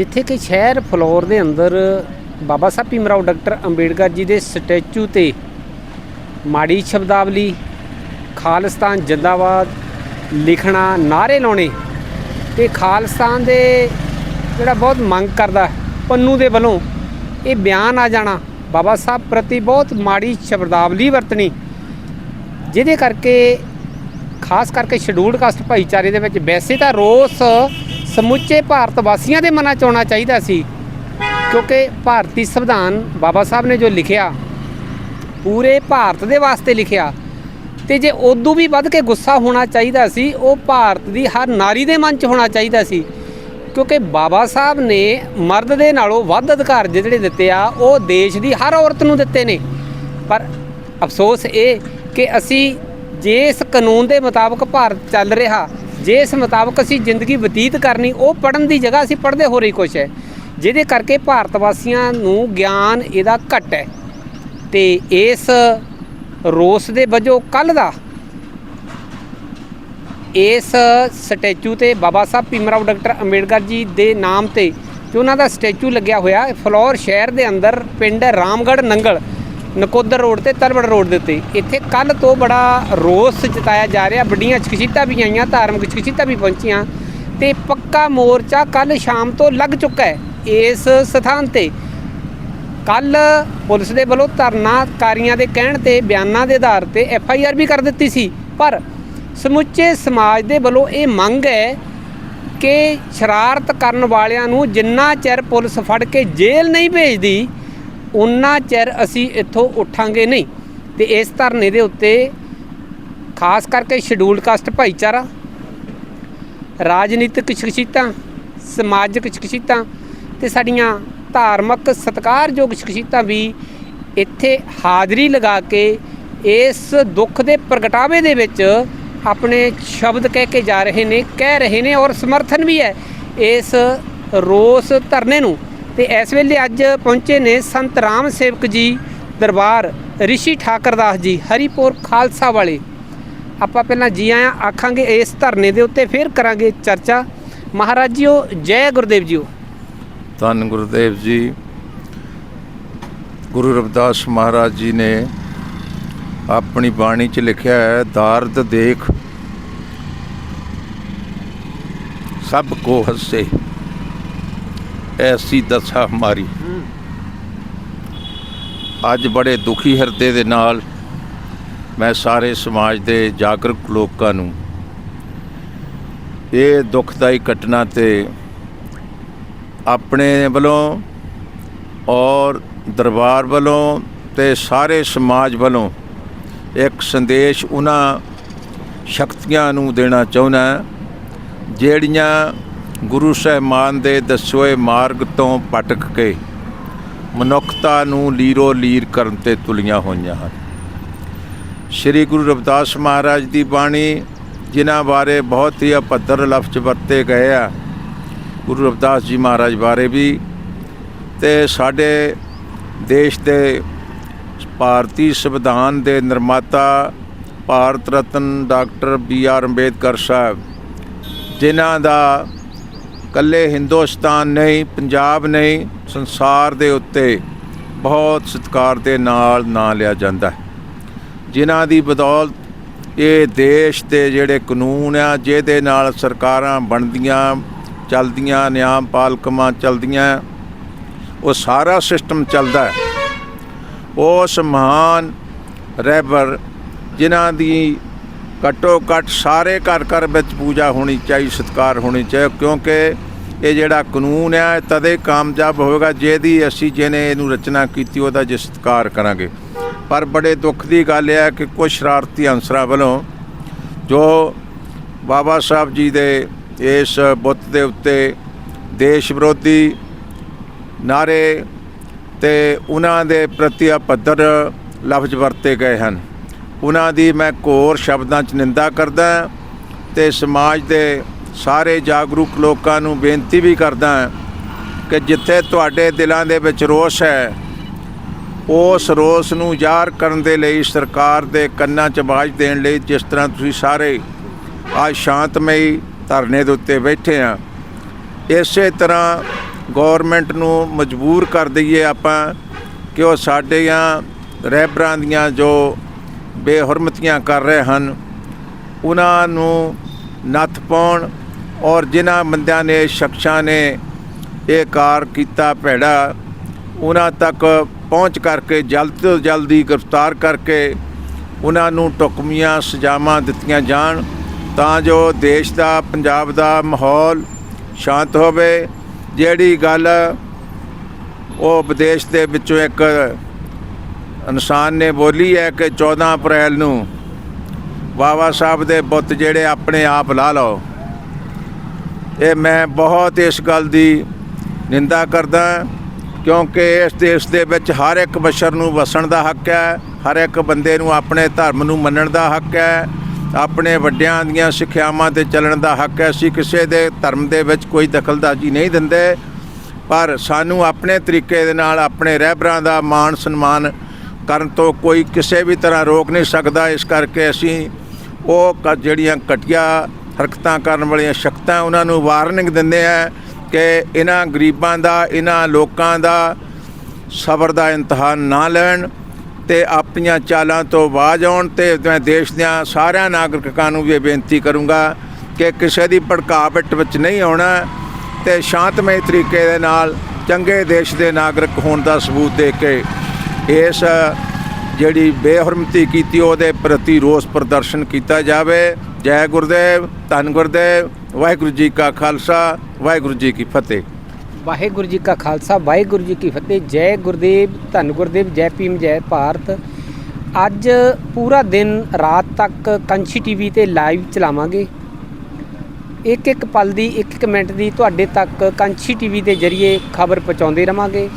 ਜਿੱਥੇ ਕਿ ਸ਼ਹਿਰ ਫਲੋਰ ਦੇ ਅੰਦਰ ਬਾਬਾ ਸਾਹਿਬ ਭੀਮਰਾਓ ਡਾਕਟਰ ਅੰਬੇਡਕਰ ਜੀ ਦੇ ਸਟੈਚੂ ਤੇ ਮਾੜੀ ਸ਼ਬਦਾਵਲੀ, ਖਾਲਿਸਤਾਨ ਜਿੰਦਾਬਾਦ, ਲਿਖਣਾ ਨਾਰੇ ਲਾਉਣੇ ਤੇ ਖਾਲਿਸਤਾਨ ਦੇ ਜਿਹੜਾ ਬਹੁਤ ਮੰਗ ਕਰਦਾ ਪੰਨੂ ਦੇ ਵੱਲੋਂ ਇਹ ਬਿਆਨ ਆ ਜਾਣਾ, ਬਾਬਾ ਸਾਹਿਬ ਪ੍ਰਤੀ ਬਹੁਤ ਮਾੜੀ ਸ਼ਬਦਾਵਲੀ ਵਰਤਣੀ, ਜਿਹਦੇ ਕਰਕੇ ਖਾਸ ਕਰਕੇ ਸ਼ਡਿਊਲਡ ਕਾਸਟ ਭਾਈਚਾਰੇ ਦੇ ਵਿੱਚ ਵੈਸੇ ਤਾਂ ਰੋਸ ਸਮੁੱਚੇ ਭਾਰਤ ਵਾਸੀਆਂ ਦੇ ਮਨਾਂ 'ਚ ਆਉਣਾ ਚਾਹੀਦਾ ਸੀ। ਕਿਉਂਕਿ ਭਾਰਤੀ ਸੰਵਿਧਾਨ ਬਾਬਾ ਸਾਹਿਬ ਨੇ ਜੋ ਲਿਖਿਆ, ਪੂਰੇ ਭਾਰਤ ਦੇ ਵਾਸਤੇ ਲਿਖਿਆ, ਤੇ ਜੇ ਉਦੋਂ ਵੀ ਵੱਧ ਕੇ ਗੁੱਸਾ ਹੋਣਾ ਚਾਹੀਦਾ ਸੀ, ਉਹ ਭਾਰਤ ਦੀ ਹਰ ਨਾਰੀ ਦੇ ਮਨ 'ਚ ਹੋਣਾ ਚਾਹੀਦਾ ਸੀ। ਕਿਉਂਕਿ ਬਾਬਾ ਸਾਹਿਬ ਨੇ ਮਰਦ ਦੇ ਨਾਲੋਂ ਵੱਧ ਅਧਿਕਾਰ ਜਿਹੜੇ ਦਿੱਤੇ ਆ, ਉਹ ਦੇਸ਼ ਦੀ ਹਰ ਔਰਤ ਨੂੰ ਦਿੱਤੇ ਨੇ। ਪਰ ਅਫਸੋਸ ਇਹ ਕਿ ਅਸੀਂ ਜੇ ਇਸ ਕਾਨੂੰਨ ਦੇ ਮੁਤਾਬਕ ਭਾਰਤ ਚੱਲ ਰਿਹਾ ਜੇ ਇਸ ਮੁਤਾਬਕ ਅਸੀਂ ਜ਼ਿੰਦਗੀ ਬਤੀਤ ਕਰਨੀ ਉਹ ਪੜਨ ਦੀ ਜਗ੍ਹਾ ਅਸੀਂ ਪੜਦੇ ਹੋ ਰਹੀ ਕੁਛ ਹੈ। ਜਿਹਦੇ ਕਰਕੇ ਭਾਰਤ ਵਾਸੀਆਂ ਨੂੰ ਗਿਆਨ ਇਹਦਾ ਘੱਟ ਹੈ। ਤੇ ਇਸ ਰੋਸ ਦੇ ਵਜੋਂ ਕੱਲ ਦਾ ਇਸ ਸਟੈਚੂ ਤੇ ਬਾਬਾ ਸਾਹਿਬ ਭੀਮਰਾਓ ਡਾਕਟਰ ਅੰਬੇਡਕਰ ਜੀ ਦੇ ਨਾਮ ਤੇ ਜੋ ਉਹਨਾਂ ਦਾ ਸਟੈਚੂ ਲੱਗਿਆ ਹੋਇਆ ਹੈ, ਫਲੋਰ ਸ਼ਹਿਰ ਦੇ ਅੰਦਰ ਪਿੰਡ ਰਾਮਗੜ੍ਹ ਨੰਗਲ ਨਕੋਦਰ ਰੋਡ ਤੇ ਤਰਵੜ ਰੋਡ ਦੇ ਉੱਤੇ। ਇੱਥੇ ਕੱਲ ਤੋਂ ਬੜਾ ਰੋਸ ਜਤਾਇਆ ਜਾ ਰਿਹਾ। ਵੱਡੀਆਂ ਚਕਚੀਤਾ ਵੀ ਆਈਆਂ, ਧਾਰਮਿਕ ਚਕਚੀਤਾ ਵੀ ਪਹੁੰਚੀਆਂ। ਤੇ ਪੱਕਾ ਮੋਰਚਾ ਕੱਲ ਸ਼ਾਮ ਤੋਂ ਲੱਗ ਚੁੱਕਾ ਹੈ ਇਸ ਸਥਾਨ ਤੇ। ਕੱਲ ਪੁਲਿਸ ਦੇ ਵੱਲੋਂ ਧਰਨਾਕਾਰੀਆਂ ਦੇ ਕਹਿਣ ਤੇ ਬਿਆਨਾਂ ਦੇ ਆਧਾਰ ਤੇ ਐਫ ਆਈ ਆਰ ਵੀ ਕਰ ਦਿੱਤੀ ਸੀ। ਪਰ ਸਮੁੱਚੇ ਸਮਾਜ ਦੇ ਵੱਲੋਂ ਇਹ ਮੰਗ ਹੈ ਕਿ ਸ਼ਰਾਰਤ ਕਰਨ ਵਾਲਿਆਂ ਨੂੰ ਜਿੰਨਾ ਚਿਰ ਪੁਲਿਸ ਫੜ ਕੇ ਜੇਲ੍ਹ ਨਹੀਂ ਭੇਜਦੀ ਉਨਾ ਚਿਰ ਅਸੀਂ ਇੱਥੋਂ ਉੱਠਾਂਗੇ ਨਹੀਂ। ਤੇ ਇਸ ਧਰਨੇ ਦੇ ਉੱਤੇ ਖਾਸ ਕਰਕੇ ਸ਼ਡਿਊਲਡ ਕਾਸਟ ਭਾਈਚਾਰਾ, ਰਾਜਨੀਤਿਕ ਸ਼ਖਸੀਅਤਾਂ, ਸਮਾਜਿਕ ਸ਼ਖਸੀਅਤਾਂ ਤੇ ਸਾਡੀਆਂ ਧਾਰਮਿਕ ਸਤਿਕਾਰਯੋਗ ਸ਼ਖਸੀਅਤਾਂ ਵੀ ਇੱਥੇ ਹਾਜ਼ਰੀ ਲਗਾ ਕੇ ਇਸ ਦੁੱਖ ਦੇ ਪ੍ਰਗਟਾਵੇ ਦੇ ਵਿੱਚ ਆਪਣੇ ਸ਼ਬਦ ਕਹਿ ਕੇ ਜਾ ਰਹੇ ਨੇ, ਕਹਿ ਰਹੇ ਨੇ ਔਰ ਸਮਰਥਨ ਵੀ ਹੈ ਇਸ ਰੋਸ ਧਰਨੇ ਨੂੰ। ਤੇ ਇਸ ਵੇਲੇ ਅੱਜ ਪਹੁੰਚੇ ਨੇ ਸੰਤ ਰਾਮ ਸੇਵਕ ਜੀ ਦਰਬਾਰ, ਰਿਸ਼ੀ ਠਾਕਰਦਾਸ ਜੀ, ਹਰੀਪੁਰ ਖਾਲਸਾ ਵਾਲੇ। ਆਪਾਂ ਪਹਿਲਾਂ ਜੀ ਆਇਆਂ, ਆਖਾਂਗੇ ਇਸ ਧਰਨੇ ਦੇ ਉੱਤੇ ਫਿਰ ਕਰਾਂਗੇ ਚਰਚਾ। ਮਹਾਰਾਜ ਜੀਓ, ਜੈ ਗੁਰਦੇਵ ਜੀਓ। ਧੰਨ ਗੁਰਦੇਵ ਜੀ। ਗੁਰੂ ਰਵਿਦਾਸ ਮਹਾਰਾਜ ਜੀ ਨੇ ਆਪਣੀ ਬਾਣੀ 'ਚ ਲਿਖਿਆ ਹੈ, ਦਾਰਦ ਦੇਖ, ਸਭ ਕੋ ਹੱਸੇ। ਐਸੀ ਦਸ਼ਾ ਹਮਾਰੀ ਅੱਜ ਬੜੇ ਦੁਖੀ ਹਿਰਦੇ ਦੇ ਨਾਲ ਮੈਂ ਸਾਰੇ ਸਮਾਜ ਦੇ ਜਾਗਰੂਕ ਲੋਕਾਂ ਨੂੰ ਇਹ ਦੁਖਦਾਈ ਘਟਨਾ ਤੇ ਆਪਣੇ ਵੱਲੋਂ ਔਰ ਦਰਬਾਰ ਵੱਲੋਂ ਤੇ ਸਾਰੇ ਸਮਾਜ ਵੱਲੋਂ ਇੱਕ ਸੰਦੇਸ਼ ਉਹਨਾਂ ਸ਼ਕਤੀਆਂ ਨੂੰ ਦੇਣਾ ਚਾਹੁੰਦਾ, ਜਿਹੜੀਆਂ ਗੁਰੂ ਸਾਹਿਬਾਨ ਦੇ ਦੱਸੋਏ ਮਾਰਗ ਤੋਂ ਭਟਕ ਕੇ ਮਨੁੱਖਤਾ ਨੂੰ ਲੀਰੋ ਲੀਰ ਕਰਨ ਤੇ ਤੁਲੀਆਂ ਹੋਈਆਂ ਹਨ। ਸ੍ਰੀ ਗੁਰੂ ਰਵਿਦਾਸ ਮਹਾਰਾਜ ਦੀ ਬਾਣੀ, ਜਿਨ੍ਹਾਂ ਬਾਰੇ ਬਹੁਤ ਹੀ ਅਪੱਧਰ ਲਫ਼ਜ਼ ਵਰਤੇ ਗਏ ਆ, ਗੁਰੂ ਰਵਿਦਾਸ ਜੀ ਮਹਾਰਾਜ ਬਾਰੇ ਵੀ, ਤੇ ਸਾਡੇ ਦੇਸ਼ ਦੇ ਭਾਰਤੀ ਸੰਵਿਧਾਨ ਦੇ ਨਿਰਮਾਤਾ Bharat Ratna doctor B R Ambedkar Sahib, ਜਿਨ੍ਹਾਂ ਦਾ ਕੱਲੇ ਹਿੰਦੁਸਤਾਨ ਨਹੀਂ, ਪੰਜਾਬ ਨਹੀਂ, ਸੰਸਾਰ ਦੇ ਉੱਤੇ ਬਹੁਤ ਸਤਿਕਾਰ ਦੇ ਨਾਲ ਨਾਂ ਲਿਆ ਜਾਂਦਾ ਹੈ। ਜਿਨ੍ਹਾਂ ਦੀ ਬਦੌਲਤ ਇਹ ਦੇਸ਼ ਦੇ ਜਿਹੜੇ ਕਾਨੂੰਨ ਆ, ਜਿਹਦੇ ਨਾਲ ਸਰਕਾਰਾਂ ਬਣਦੀਆਂ, ਚੱਲਦੀਆਂ ਨਿਆਮ ਪਾਲਕਮਾਂ ਚੱਲਦੀਆਂ, ਉਹ ਸਾਰਾ ਸਿਸਟਮ ਚੱਲਦਾ ਹੈ। ਉਸ ਮਹਾਨ ਰਹਿਬਰ ਜਿਨ੍ਹਾਂ ਦੀ ਘੱਟੋ ਘੱਟ ਸਾਰੇ ਘਰ ਘਰ ਵਿੱਚ ਪੂਜਾ ਹੋਣੀ ਚਾਹੀਦੀ ਸਤਿਕਾਰ ਹੋਣੀ ਚਾਹੀਦੀ ਕਿਉਂਕਿ ਇਹ ਜਿਹੜਾ ਕਾਨੂੰਨ ਆ, ਇਹ ਤਦੇ ਕਾਮਯਾਬ ਹੋਵੇਗਾ ਜਿਹਦੀ ਅਸੀਂ ਜਿਹਨੇ ਇਹਨੂੰ ਰਚਨਾ ਕੀਤੀ, ਉਹਦਾ ਜੇ ਸਤਿਕਾਰ ਕਰਾਂਗੇ। ਪਰ ਬੜੇ ਦੁੱਖ ਦੀ ਗੱਲ ਹੈ ਕਿ ਕੁਝ ਸ਼ਰਾਰਤੀ ਅੰਸਰਾਂ ਵੱਲੋਂ ਜੋ ਬਾਬਾ ਸਾਹਿਬ ਜੀ ਦੇ ਇਸ ਬੁੱਤ ਦੇ ਉੱਤੇ ਦੇਸ਼ ਵਿਰੋਧੀ ਨਾਰੇ ਤੇ ਉਹਨਾਂ ਦੇ ਪ੍ਰਤੀ ਆ ਪੱਧਰ ਲਫ਼ਜ਼ ਵਰਤੇ ਗਏ ਹਨ। ਉਹਨਾਂ ਦੀ ਮੈਂ ਘੋਰ ਸ਼ਬਦਾਂ 'ਚ ਨਿੰਦਾ ਕਰਦਾ ਹਾਂ ਤੇ ਸਮਾਜ ਦੇ ਸਾਰੇ ਜਾਗਰੂਕ ਲੋਕਾਂ ਨੂੰ ਬੇਨਤੀ ਵੀ ਕਰਦਾ ਕਿ ਜਿੱਥੇ ਤੁਹਾਡੇ ਦਿਲਾਂ ਦੇ ਵਿੱਚ ਰੋਸ ਹੈ, ਉਸ ਰੋਸ ਨੂੰ ਜ਼ਾਹਰ ਕਰਨ ਦੇ ਲਈ ਸਰਕਾਰ ਦੇ ਕੰਨਾਂ 'ਚ ਆਵਾਜ਼ ਦੇਣ ਲਈ ਜਿਸ ਤਰ੍ਹਾਂ ਤੁਸੀਂ ਸਾਰੇ ਅੱਜ ਸ਼ਾਂਤਮਈ ਧਰਨੇ ਦੇ ਉੱਤੇ ਬੈਠੇ ਆ ਇਸੇ ਤਰ੍ਹਾਂ ਗਵਰਨਮੈਂਟ ਨੂੰ ਮਜਬੂਰ ਕਰ ਦਈਏ ਆਪਾਂ ਕਿ ਉਹ ਸਾਡੀਆਂ ਰਹਿਬਰਾਂ ਦੀਆਂ ਜੋ ਬੇਹਰਮਤੀਆਂ ਕਰ ਰਹੇ ਹਨ। ਉਹਨਾਂ ਨੂੰ ਨੱਥ ਪਾਉਣ ਔਰ ਜਿਨ੍ਹਾਂ ਬੰਦਿਆਂ ਨੇ ਸ਼ਖਸਾਂ ਨੇ ਇਹ ਕਾਰ ਕੀਤਾ ਭੈੜਾ, ਉਹਨਾਂ ਤੱਕ ਪਹੁੰਚ ਕਰਕੇ ਜਲਦ ਤੋਂ ਜਲਦੀ ਗ੍ਰਿਫਤਾਰ ਕਰਕੇ ਉਹਨਾਂ ਨੂੰ ਟੁਕਮੀਆਂ ਸਜ਼ਾਵਾਂ ਦਿੱਤੀਆਂ ਜਾਣ ਤਾਂ ਜੋ ਦੇਸ਼ ਦਾ, ਪੰਜਾਬ ਦਾ ਮਾਹੌਲ ਸ਼ਾਂਤ ਹੋਵੇ। ਜਿਹੜੀ ਗੱਲ ਉਹ ਵਿਦੇਸ਼ ਦੇ ਵਿੱਚੋਂ ਇੱਕ ਇਨਸਾਨ ਨੇ ਬੋਲੀ ਹੈ ਕਿ 14 ਅਪ੍ਰੈਲ ਨੂੰ ਬਾਬਾ ਸਾਹਿਬ ਦੇ ਬੁੱਤ ਜਿਹੜੇ ਆਪਣੇ ਆਪ ਲਾ ਲਓ। ਇਹ ਮੈਂ ਬਹੁਤ ਇਸ ਗੱਲ ਦੀ ਨਿੰਦਾ ਕਰਦਾ ਕਿਉਂਕਿ ਇਸ ਦੇਸ਼ ਦੇ ਵਿੱਚ ਹਰ ਇੱਕ ਬਸ਼ਰ ਨੂੰ ਵਸਣ ਦਾ ਹੱਕ ਹੈ, ਹਰ ਇੱਕ ਬੰਦੇ ਨੂੰ ਆਪਣੇ ਧਰਮ ਨੂੰ ਮੰਨਣ ਦਾ ਹੱਕ ਹੈ, ਆਪਣੇ ਵੱਡਿਆਂ ਦੀਆਂ ਸਿੱਖਿਆਵਾਂ ਤੇ ਚੱਲਣ ਦਾ ਹੱਕ ਹੈ। ਅਸੀਂ ਕਿਸੇ ਦੇ ਧਰਮ ਦੇ ਵਿੱਚ ਕੋਈ ਦਖਲਅੰਦਾਜ਼ੀ ਨਹੀਂ ਦਿੰਦੇ, ਪਰ ਸਾਨੂੰ ਆਪਣੇ ਤਰੀਕੇ ਦੇ ਨਾਲ ਆਪਣੇ ਰਹਿਬਰਾਂ ਦਾ ਮਾਣ ਸਨਮਾਨ ਕਰਨ ਤੋਂ ਕੋਈ ਕਿਸੇ ਵੀ ਤਰ੍ਹਾਂ ਰੋਕ ਨਹੀਂ ਸਕਦਾ। ਇਸ ਕਰਕੇ ਅਸੀਂ ਉਹ ਕ- ਜਿਹੜੀਆਂ ਘਟੀਆ ਹਰਕਤਾਂ ਕਰਨ ਵਾਲੀਆਂ ਸ਼ਕਤਾਂ ਉਹਨਾਂ ਨੂੰ ਵਾਰਨਿੰਗ ਦਿੰਦੇ ਆ ਕਿ ਇਹਨਾਂ ਗਰੀਬਾਂ ਦਾ, ਇਹਨਾਂ ਲੋਕਾਂ ਦਾ ਸਬਰ ਦਾ ਇਮਤਿਹਾਨ ਨਾ ਲੈਣ ਤੇ ਆਪਣੀਆਂ ਚਾਲਾਂ ਤੋਂ ਬਾਜ ਆਉਣ ਤੇ ਮੈਂ ਦੇਸ਼ ਦਿਆਂ ਸਾਰਿਆਂ ਨਾਗਰਿਕਾਂ ਨੂੰ ਵੀ ਇਹ ਬੇਨਤੀ ਕਰੂੰਗਾ ਕਿ ਕਿਸੇ ਦੀ ਭੜਕਾਵਟ ਵਿੱਚ ਨਹੀਂ ਆਉਣਾ ਤੇ ਸ਼ਾਂਤਮਈ ਤਰੀਕੇ ਦੇ ਨਾਲ ਚੰਗੇ ਦੇਸ਼ ਦੇ ਨਾਗਰਿਕ ਹੋਣ ਦਾ ਸਬੂਤ ਦੇ ਕੇ ਇਸ ਜਿਹੜੀ ਬੇਹਰਮਤੀ ਕੀਤੀ, ਉਹਦੇ ਪ੍ਰਤੀ ਰੋਸ ਪ੍ਰਦਰਸ਼ਨ ਕੀਤਾ ਜਾਵੇ। ਜੈ ਗੁਰਦੇਵ, ਧੰਨ ਗੁਰਦੇਵ, ਵਾਹਿਗੁਰੂ ਜੀ ਕਾ ਖਾਲਸਾ, ਵਾਹਿਗੁਰੂ ਜੀ ਕੀ ਫਤਿਹ। ਵਾਹਿਗੁਰੂ ਜੀ ਕਾ ਖਾਲਸਾ, ਵਾਹਿਗੁਰੂ ਜੀ ਕੀ ਫਤਿਹ। ਜੈ ਗੁਰਦੇਵ, ਧੰਨ ਗੁਰਦੇਵ, ਜੈ ਭੀਮ, ਜੈ ਭਾਰਤ। ਅੱਜ ਪੂਰਾ ਦਿਨ ਰਾਤ ਤੱਕ ਕੰਛੀ ਟੀਵੀ ਤੇ ਲਾਈਵ ਚਲਾਵਾਂਗੇ। ਇੱਕ ਇੱਕ ਪਲ ਦੀ, ਇੱਕ ਇੱਕ ਮਿੰਟ ਦੀ ਤੁਹਾਡੇ ਤੱਕ ਕੰਛੀ ਟੀਵੀ ਦੇ ਜ਼ਰੀਏ ਖਬਰ ਪਹੁੰਚਾਉਂਦੇ ਰਵਾਂਗੇ।